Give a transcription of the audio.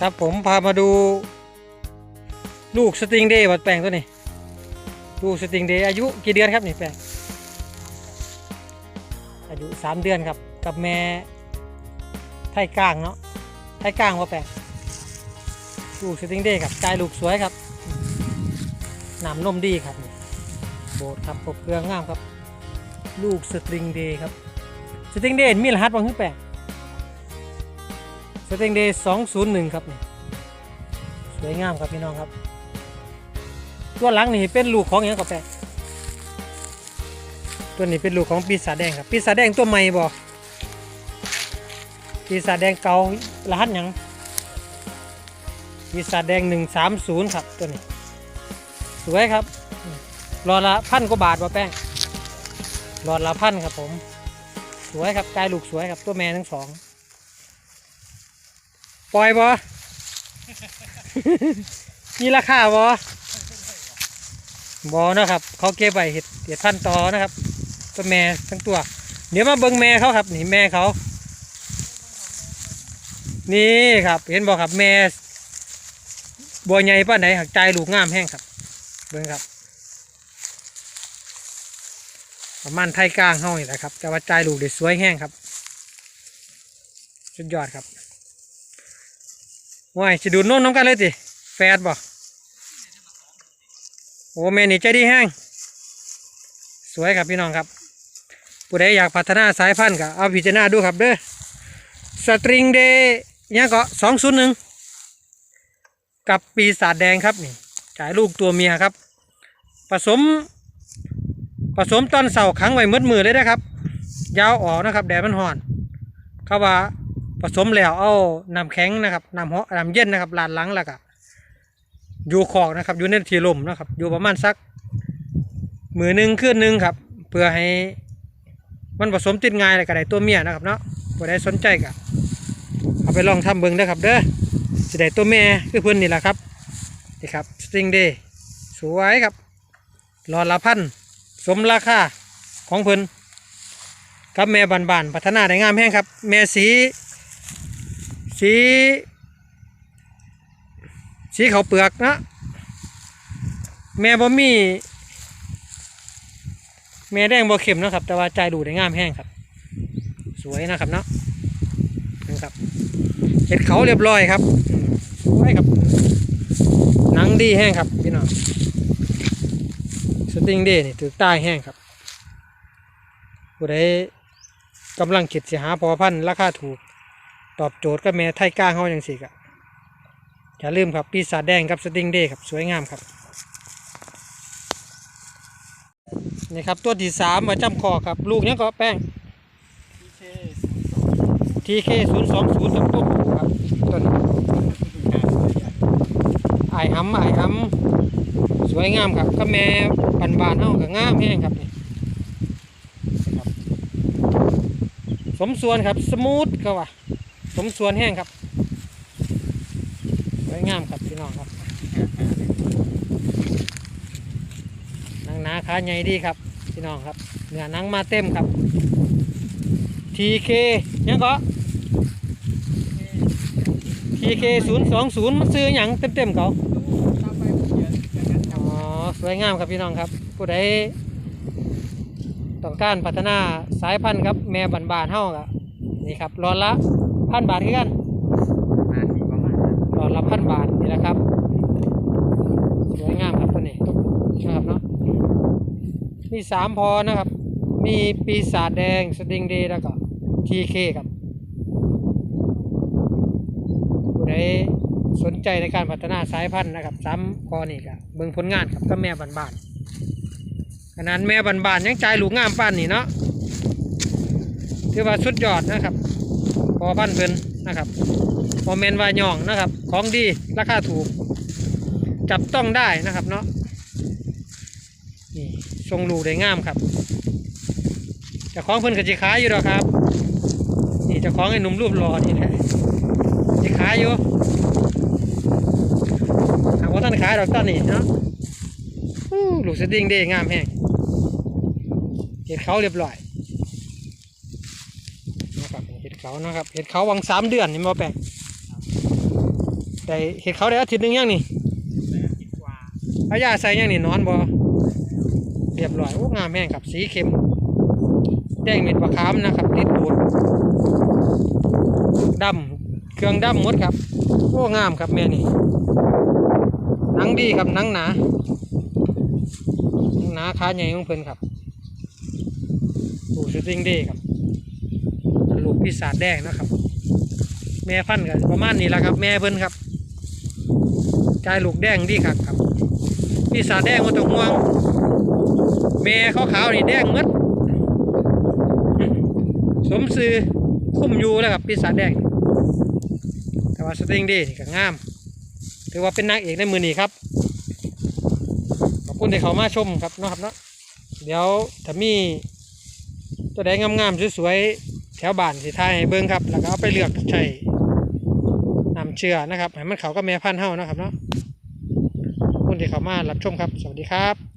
ครับผมพามาดู ลูกสติงเดย์วัดแปลงตัวนี้ ลูกสติงเดย์อายุกี่เดือนครับนี่แปลงอายุสามเดือนครับ กับแม่ไทยก้างเนาะไทยก้างว่าแปลงลูกสติงเดย์ครับกายลูกสวยครับหนามนมดีครับนี่โบดครับปกเครื่องงามครับ ลูกสตริงเดย์ครับ สตริงเดย์มีรหัสบ้างหรือแปลง สเต็งเดย์สองศูนย์หนึ่งครับ สวยงามครับพี่น้องครับ ตัวหลังนี่เป็นลูกของหยังกับแปตัวนี้เป็นลูกของปีศาจแดงครับ ปีศาจแดงตัวใหม่บ่ปีศาจแดงเก่ารหัสยังปีศาจแดงหนึ่งสามศูนย์ครับตัวนี้ สวยครับ รอละพันกว่าบาทบ่แป้งรอละพันครับผม สวยครับกายลูกสวยครับตัวแม่ทั้งสอง ปล่อยบ่ มีราคาบ่บ่นะครับ เขาเก็บไว้เห็ดเห็ดพันธุ์ต่อนะครับตัวแม่ทั้งตัว เดี๋ยวมาเบิ่งแม่เขาครับ นี่แม่เขา นี่ครับ เห็นบ่ครับแม่บัวใหญ่ป้านไหนหักใจลูกงามแห้งครับ เบิ่งครับ ประมาณไทยกลางเฮานี่แหละครับแต่ว่าใจลูกเด็ดสวยแห้งครับ สุดยอดครับ ว้ายจะดูดนมน้ำกันเลยสิแฟดบ่โอ้แม่นี่ใจดีแห้งสวยครับพี่น้องครับผู้ใดอยากพัฒนาสายพันธุ์ก็เอาพิจารณาดูครับเด้อสตริงเดย์เนี่ยก็สองศูนย์หนึ่งกับปีศาจแดงครับนี่จ่ายลูกตัวเมียครับ ผสม ผสมตอนเสาร์ขังไว้มืดมือเลยนะครับ ยาวออกนะครับ แดดมันห่อนเขาว่า ผสมแล้วเอาน้ำแข็งนะครับน้ำเหาะน้ำเย็นนะครับลาดหลังแล้วก็อยู่ขอกนะครับอยู่ในที่ลมนะครับ อยู่ประมาณสักมือหนึ่งคืนหนึ่งครับ เพื่อให้มันผสมติดง่ายแล้วก็ได้ตัวเมียนะครับเนาะผู้ใดสนใจก็เอาไปลองทำเบิ่งได้ครับเด้อจะได้ตัวแม่คือเพื่อนนี่แหละครับนี่ครับสตริงเดย์สวยครับรอละพันสมราคาของเพิ่นกับแม่บานๆพัฒนาได้งามแห้งครับ แม่สี สีสีเขาเปลือกนะแม่บ่มีแม่แดงบ่เข็มนะครับ แต่ว่าใจดูได้งามแห้งครับ สวยนะครับเนาะนะครับเห็ดเขาเรียบร้อยครับสวยครับหนังดีแห้งครับพี่น้องสติงเดนี่ถือใต้แห้งครับผู้ใดกำลังคิดสิหาพอพันธุ์ราคาถูก ตอบโจทย์กับแม่ไทยก้างเขาอย่างสิกะอย่าลืมครับปีศาจแดงกับสติงเดย์ครับสวยงามครับนี่ครับตัวที่สามมาจำคอครับ ลูกนี้ก็แป้ง TK ศูนย์สองศูนย์ครับตัวผูครับต้นไอายหำไอายหำสวยงามครับก็แม่บานบานๆเฮาก็งามแห้งครับนี่สมส่วนครับ สมูทก็ว่า สมส่วนแห้งครับสวยงามครับพี่น้องครับนังนาขาใหญ่ดีครับพี่น้องครับเนื้อนังมาเต็มครับ TK ยังก็ TK ศูนย์สองศูนย์มันซื้ออย่างเต็มเต็มๆเขาอ๋อสวยงามครับพี่น้องครับผู้ใดต้องการพัฒนาสายพันธุ์ครับแม่บานบานๆเฮาก็นี่ครับร้อนละ พันบาทคือกันหลอดละพันบาทนี่แหละครับสวยงามครับตัวนี้นะครับเนาะมีสามพอนะครับ มีปีศาจแดงสติงเดย์แล้วก็ทีเคครับผู้ใดสนใจในการพัฒนาสายพันธุ์นะครับสามพอนี่ก็เบิ่งผลงานครับก็แม่บานบานๆขนาดแม่บานบานๆยังใจายลูกงามป้านนี่เนาะถือว่าสุดยอดนะครับ พอพันเพิ่นนะครับโมเมนต์วายองนะครับ ของดีราคาถูก จับต้องได้นะครับเนาะนี่ทรงลูกได้งามครับจะของเพิ่นก็จะขายอยู่หรอครับ นี่จะของไอ้หนุ่มรูปหล่อนี่แหละจะขายอยู่หากว่าท่านขายดอกต้นนี่เนาะลูกสดิ้งเด้งามแห้งเห็ดเขาเรียบร้อย เขานะครับเห็ดเขาวังสามเดือนนี่มาแปลงได้เห็ดเขาได้อาทิตย์หนึงยังนี่คิดว่าเอายาใส่ยังนี่นอนบ่เรียบร้อยโอ้งามแม่งครับสีเข้มแดงเม็ดมะขามนะครับติดบูดดำเครื่องดำหมดครับโอ้งามครับแม่นี่นังดีครับนังหนาหนังหนาขาใหญ่ของเพิ่นครับดูสตริงดีครับ ลูกปีศาจแดงนะครับ แม่พันธุ์กันประมาณนี้แหละครับ แม่เพิ่นครับใจายลูกแดงดีครับครับปีศาจแดงมันต้องห่วง แม่ขาวๆนี่แดงหมดสมซื้อคุ้มอยู่แล้วครับปีศาจแดง แต่ว่าสตริงดีนี่ก็งาม ถือว่าเป็นนางเอกในมือนี้ครับขอบคุณที่เขามาชมครับนะครับเนาะเดี๋ยวถ้ามีตัวใดงามๆสวยๆ แถวบ้านสิทายให้เบิ้งครับ แล้วก็เอาไปเลือกใช้นำเชื่อนะครับให้มันเขาก็แม่พันธุ์เฮานะครับเนาะคุณที่เขามารับชมครับ สวัสดีครับ